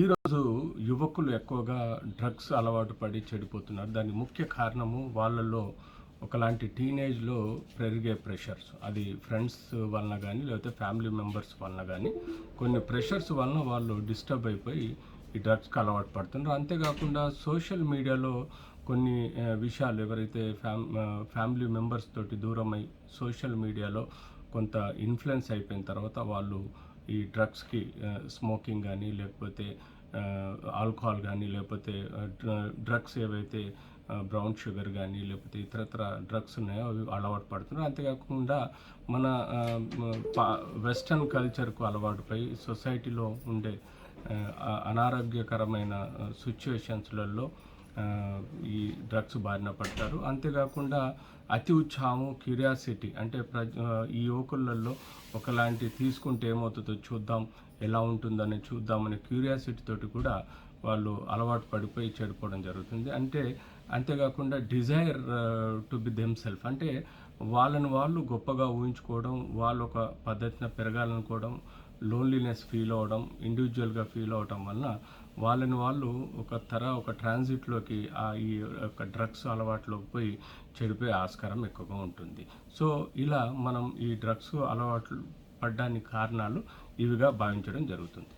ఈరోజు యువకులు ఎక్కువగా డ్రగ్స్ అలవాటు పడి చెడిపోతున్నారు. దానికి ముఖ్య కారణము వాళ్ళల్లో ఒకలాంటి టీనేజ్లో పెరిగే ప్రెషర్స్. అది ఫ్రెండ్స్ వలన కానీ లేకపోతే ఫ్యామిలీ మెంబర్స్ వలన కానీ కొన్ని ప్రెషర్స్ వలన వాళ్ళు డిస్టర్బ్ అయిపోయి ఈ డ్రగ్స్కి అలవాటు పడుతున్నారు. అంతేకాకుండా సోషల్ మీడియాలో కొన్ని విషయాలు ఎవరైతే ఫ్యామ్ ఫ్యామిలీ మెంబర్స్ తోటి దూరమై సోషల్ మీడియాలో కొంత ఇన్ఫ్లుయెన్స్ అయిపోయిన తర్వాత వాళ్ళు ఈ డ్రగ్స్కి స్మోకింగ్ కానీ లేకపోతే ఆల్కహాల్ కానీ లేకపోతే డ్రగ్స్ ఏవైతే బ్రౌన్ షుగర్ కానీ లేకపోతే ఇతరత్ర డ్రగ్స్ ఉన్నాయో అవి అలవాటు పడుతున్నారు. అంతేకాకుండా మన వెస్టర్న్ కల్చర్కు అలవాటుపై సొసైటీలో ఉండే అనారోగ్యకరమైన సిచ్యువేషన్స్లలో ఈ డ్రగ్స్ బారిన పడతారు. అంతేకాకుండా అతి ఉత్సాహము క్యూరియాసిటీ అంటే ప్రజ ఈ యువకులలో ఒకలాంటి తీసుకుంటే ఏమవుతుందో చూద్దాం ఎలా ఉంటుందని చూద్దామనే క్యూరియాసిటీ తోటి కూడా వాళ్ళు అలవాటు పడిపోయి చెడిపోవడం జరుగుతుంది. అంటే అంతేకాకుండా desire to be them self అంటే వాళ్ళని వాళ్ళు గొప్పగా ఊహించుకోవడం వాళ్ళు ఒక పద్ధతిన పెరగాలనుకోవడం లోన్లీనెస్ ఫీల్ అవ్వడం ఇండివిజువల్గా ఫీల్ అవడం వలన వాళ్ళని వాళ్ళు ఒక తర ఒక ట్రాన్సిట్లోకి ఆ ఈ యొక్క డ్రగ్స్ అలవాట్లోకి పోయి చెడిపోయే ఆస్కారం ఎక్కువగా ఉంటుంది. సో ఇలా మనం ఈ డ్రగ్స్ అలవాట్లు పడ్డానికి కారణాలు ఇవిగా భావించడం జరుగుతుంది.